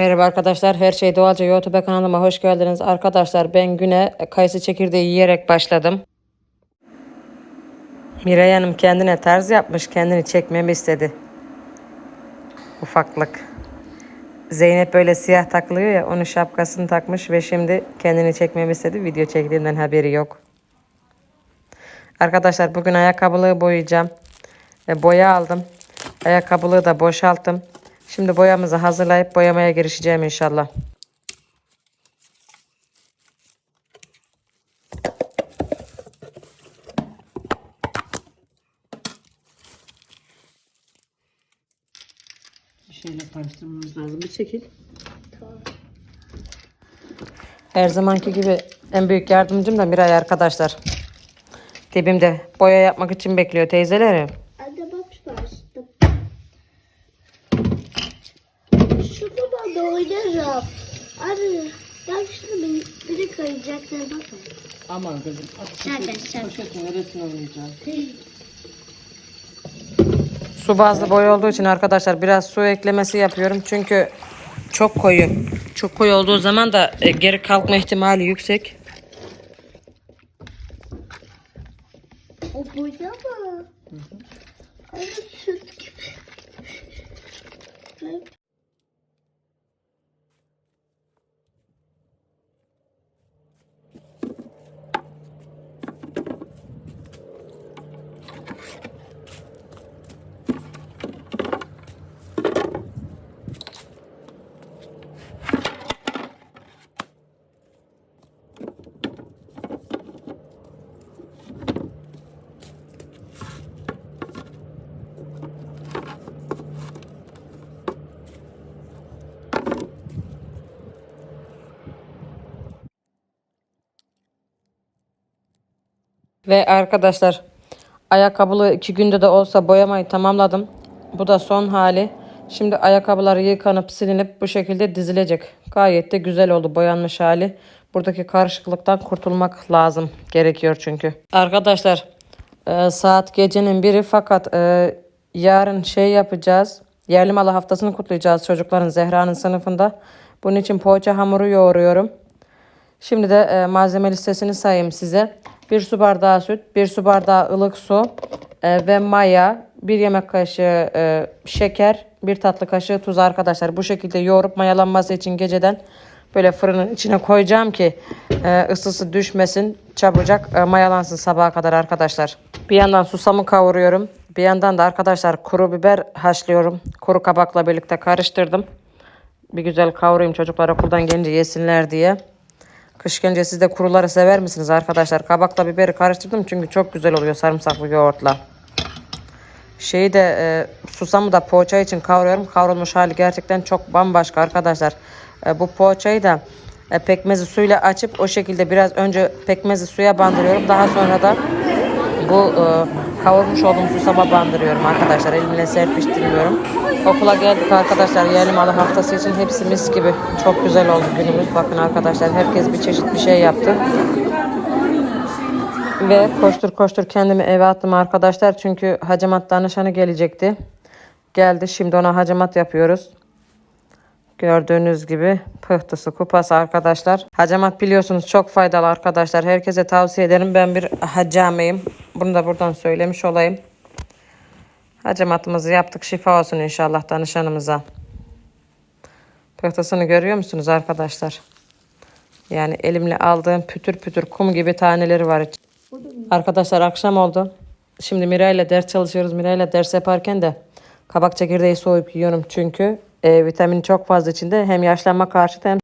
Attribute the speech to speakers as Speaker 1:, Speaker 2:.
Speaker 1: Merhaba arkadaşlar. Her şey doğalca YouTube kanalıma hoş geldiniz. Arkadaşlar ben güne kayısı çekirdeği yiyerek başladım. Miray Hanım kendine tarz yapmış. Kendini çekmemi istedi. Ufaklık. Zeynep böyle siyah takılıyor ya onun şapkasını takmış ve şimdi kendini çekmemi istedi. Video çektiğimden haberi yok. Arkadaşlar bugün ayakkabılığı boyayacağım. E, boya aldım. Ayakkabılığı da boşalttım. Şimdi boyamızı hazırlayıp boyamaya girişeceğim inşallah. Şöyle karıştırmamız lazım. Bir çekil. Her zamanki gibi en büyük yardımcım da Miray arkadaşlar. Dibimde boya yapmak için bekliyor teyzelerim.
Speaker 2: Da oynarım. Anne bak şunu bir, biri kayacaklar bakın.
Speaker 1: Aman kızım.
Speaker 2: Şaka şaka.
Speaker 1: Poşetin neresine oynayacağım? Su bazlı boya olduğu için arkadaşlar biraz su eklemesi yapıyorum. Çünkü çok koyu. Çok koyu olduğu zaman da e, geri kalkma ihtimali yüksek.
Speaker 2: O boya mı? Anne süt gibi.
Speaker 1: Ve arkadaşlar ayakkabılı iki günde de olsa boyamayı tamamladım. Bu da son hali. Şimdi ayakkabıları yıkanıp silinip bu şekilde dizilecek. Gayet de güzel oldu boyanmış hali. Buradaki karışıklıktan kurtulmak lazım. Gerekiyor çünkü. Arkadaşlar e, saat gecenin biri fakat e, yarın şey yapacağız. Yerli malı haftasını kutlayacağız çocukların Zehra'nın sınıfında. Bunun için poğaça hamuru yoğuruyorum. Şimdi de e, malzeme listesini sayayım size. 1 su bardağı süt, 1 su bardağı ılık su e, ve maya, 1 yemek kaşığı e, şeker, 1 tatlı kaşığı tuz arkadaşlar. Bu şekilde yoğurup mayalanması için geceden böyle fırının içine koyacağım ki e, ısısı düşmesin, çabucak e, mayalansın sabaha kadar arkadaşlar. Bir yandan susamı kavuruyorum. Bir yandan da arkadaşlar kuru biber haşlıyorum. Kuru kabakla birlikte karıştırdım. Bir güzel kavurayım çocuklar okuldan gelince yesinler diye. Kış gelince siz de kuruları sever misiniz arkadaşlar? Kabakla biberi karıştırdım çünkü çok güzel oluyor sarımsaklı yoğurtla. Şeyi de e, susamı da poğaça için kavuruyorum. Kavrulmuş hali gerçekten çok bambaşka arkadaşlar. E, bu poğaçayı da e, pekmezi suyla açıp o şekilde biraz önce pekmezi suya bandırıyorum. Daha sonra da bu e, kavurmuş olduğum susama bandırıyorum arkadaşlar. Elimle serpiştirmiyorum. Okula geldik arkadaşlar. Yerli malı haftası için hepsi mis gibi. Çok güzel oldu günümüz. Bakın arkadaşlar herkes bir çeşit bir şey yaptı. Ve koştur koştur kendimi eve attım arkadaşlar. Çünkü hacamat danışanı gelecekti. Geldi. Şimdi ona hacamat yapıyoruz. Gördüğünüz gibi pıhtısı kupası arkadaşlar. Hacamat biliyorsunuz çok faydalı arkadaşlar. Herkese tavsiye ederim. Ben bir hacameyim. Bunu da buradan söylemiş olayım. Hacamatımızı yaptık. Şifa olsun inşallah danışanımıza. Pıhtısını görüyor musunuz arkadaşlar? Yani elimle aldığım pütür pütür kum gibi taneleri var. Arkadaşlar akşam oldu. Şimdi Mira ile ders çalışıyoruz. Mira ile ders yaparken de kabak çekirdeği soyup yiyorum. Çünkü e, vitamini çok fazla içinde. Hem yaşlanma karşıtı hem